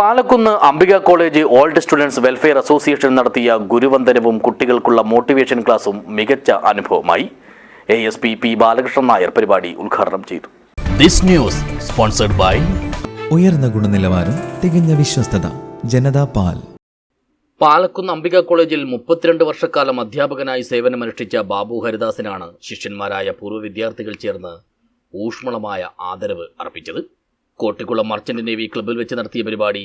Palakkunnu Ambika college old students welfare association നടത്തിയ ഗുരുവന്ദനവും കുട്ടികൾക്കുള്ള മോട്ടിവേഷൻ ക്ലാസും മികച്ച അനുഭവമായി. A S P P Balakrishnan Nair പരിപാടി ഉദ്ഘാടനം ചെയ്തു. ദിസ് ന്യൂസ് സ്പോൺസർഡ് ബൈ ഉയർന്ന ഗുണനിലവാരം തികഞ്ഞ വിശ്വസ്തത ജനതാ പാൽ. പാലക്കുന്ന് അംബിക കോളേജിൽ മുപ്പത്തിരണ്ട് വർഷക്കാലം അധ്യാപകനായി സേവനമനുഷ്ഠിച്ച ബാബു ഹരിദാസിനാണ് ശിഷ്യന്മാരായ പൂർവ വിദ്യാർത്ഥികൾ ചേർന്ന് ഊഷ്മളമായ ആദരവ് അർപ്പിച്ചത്. കോട്ടിക്കുളം മർച്ചന്റ് നേവി ക്ലബ്ബിൽ വെച്ച് നടത്തിയ പരിപാടി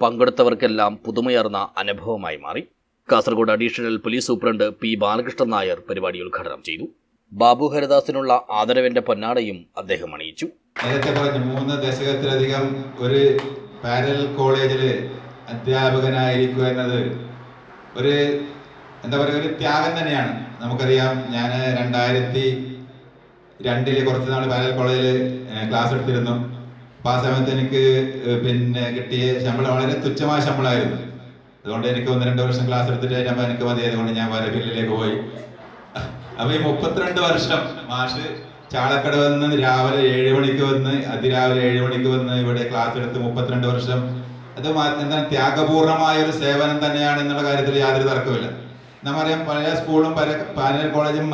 പങ്കെടുത്തവർക്കെല്ലാം പുതുമയർന്ന അനുഭവമായി മാറി. Kasaragod additional police superintendent P Balakrishnan Nair പരിപാടി ഉദ്ഘാടനം ചെയ്തു. ബാബു ഹരിദാസിനുള്ള ആദരവിന്റെ പൊന്നാടയും അദ്ദേഹം അണിയിച്ചു. നേരത്തെ പറഞ്ഞു മൂന്ന് ദശകത്തിലധികം ഒരു പാരൽ കോളേജിൽ അധ്യാപകനായിരിക്കുക എന്നത് ഒരു എന്താ പറയുക ഒരു ത്യാഗം തന്നെയാണ്. നമുക്കറിയാം ഞാൻ രണ്ടായിരത്തി രണ്ടിൽ കുറച്ച് നാൾ പാരൽ കോളേജിൽ ക്ലാസ് എടുത്തിരുന്നു. അപ്പോൾ ആ സമയത്ത് എനിക്ക് പിന്നെ കിട്ടിയ ശമ്പളം വളരെ തുച്ഛമായ ശമ്പളമായിരുന്നു. അതുകൊണ്ട് എനിക്ക് ഒന്ന് രണ്ട് വർഷം ക്ലാസ് എടുത്തിട്ട് കഴിഞ്ഞപ്പോൾ എനിക്ക് മതിയായതുകൊണ്ട് ഞാൻ വരവില്ലിലേക്ക് പോയി. അപ്പൊ ഈ മുപ്പത്തിരണ്ട് വർഷം മാഷ് ചാളക്കട വന്ന് രാവിലെ ഏഴ് മണിക്ക് വന്ന് അതിരാവിലെ ഏഴ് മണിക്ക് വന്ന് ഇവിടെ ക്ലാസ് എടുത്ത് മുപ്പത്തിരണ്ട് വർഷം. അത് എന്താണ് ത്യാഗപൂർണമായ ഒരു സേവനം തന്നെയാണ് എന്നുള്ള കാര്യത്തിൽ യാതൊരു തർക്കമില്ല നമുക്കറിയാം പല സ്കൂളും പല പാനൽ കോളേജും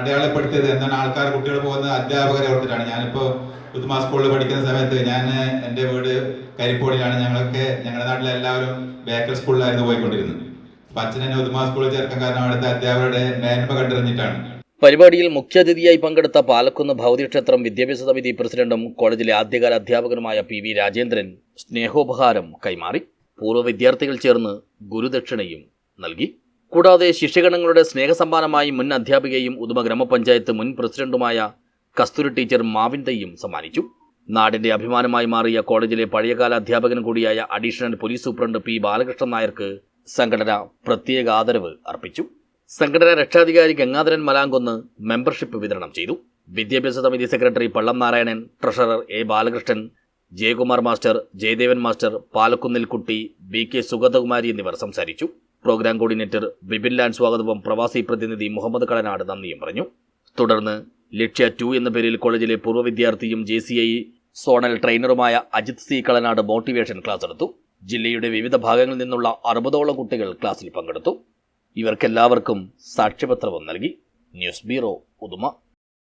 അടയാളപ്പെടുത്തിയത് എന്താണ് ആൾക്കാർ കുട്ടികൾ പോകുന്നത് അധ്യാപകരെ ഓർത്തിട്ടാണ്. ഞാനിപ്പോ പുതുമാ സ്കൂളിൽ പഠിക്കുന്ന സമയത്ത് ഞാൻ എന്റെ വീട് കരിപ്പോടിയിലാണ്. ഞങ്ങളൊക്കെ ഞങ്ങളുടെ നാട്ടിലെ എല്ലാവരും ബേക്കൽ സ്കൂളിലായിരുന്നു പോയിക്കൊണ്ടിരുന്നത്. അപ്പൊ അച്ഛൻ എന്നെ ഉദ്മ സ്കൂളിൽ ചേർക്കാൻ കാരണം അവിടുത്തെ അധ്യാപകരുടെ മേന്മ കണ്ടെറിഞ്ഞിട്ടാണ്. പരിപാടിയിൽ മുഖ്യാതിഥിയായി പങ്കെടുത്ത പാലക്കുന്ന് ഭൗതികക്ഷേത്രം വിദ്യാഭ്യാസ സമിതി പ്രസിഡന്റും കോളേജിലെ ആദ്യകാല അധ്യാപകനുമായ പി വി രാജേന്ദ്രൻ സ്നേഹോപഹാരം കൈമാറി. പൂർവ വിദ്യാർത്ഥികൾ ചേർന്ന് ഗുരുദക്ഷിണയും നൽകി. കൂടാതെ ശിക്ഷകണങ്ങളുടെ സ്നേഹസമ്മാനമായി മുൻ അധ്യാപികയും ഉദുമ ഗ്രാമപഞ്ചായത്ത് മുൻ പ്രസിഡന്റുമായ കസ്തൂരി ടീച്ചർ മാവിന്തയും സമ്മാനിച്ചു. നാടിന്റെ അഭിമാനമായി മാറിയ കോളേജിലെ പഴയകാല അധ്യാപകൻ കൂടിയായ additional police superintendent P Balakrishnan നായർക്ക് സംഘടന പ്രത്യേക ആദരവ് അർപ്പിച്ചു. സംഘടന രക്ഷാധികാരി ഗംഗാധരൻ മലാങ്കൊന്ന് മെമ്പർഷിപ്പ് വിതരണം ചെയ്തു. വിദ്യാഭ്യാസ സമിതി secretary Pallam Narayanan treasurer A Balakrishnan Jayakumar master Jayadevan master പാലക്കുന്നിൽ കുട്ടി ബി കെ സുഗതകുമാരി എന്നിവർ സംസാരിച്ചു. പ്രോഗ്രാം കോർഡിനേറ്റർ ബിബിൻ ലാൻ സ്വാഗതവും പ്രവാസി പ്രതിനിധി മുഹമ്മദ് കടനാട് നന്ദിയും പറഞ്ഞു. തുടർന്ന് ലക്ഷ്യ ടു എന്ന പേരിൽ കോളേജിലെ പൂർവ വിദ്യാർത്ഥിയും J C I zonal ട്രെയിനറുമായ Ajith C Kalanad motivation class എടുത്തു. ജില്ലയുടെ വിവിധ ഭാഗങ്ങളിൽ നിന്നുള്ള അറുപതോളം കുട്ടികൾ ക്ലാസ്സിൽ പങ്കെടുത്തു. ഇവർക്കെല്ലാവർക്കും സാക്ഷ്യപത്രവും നൽകി. News bureau Uduma.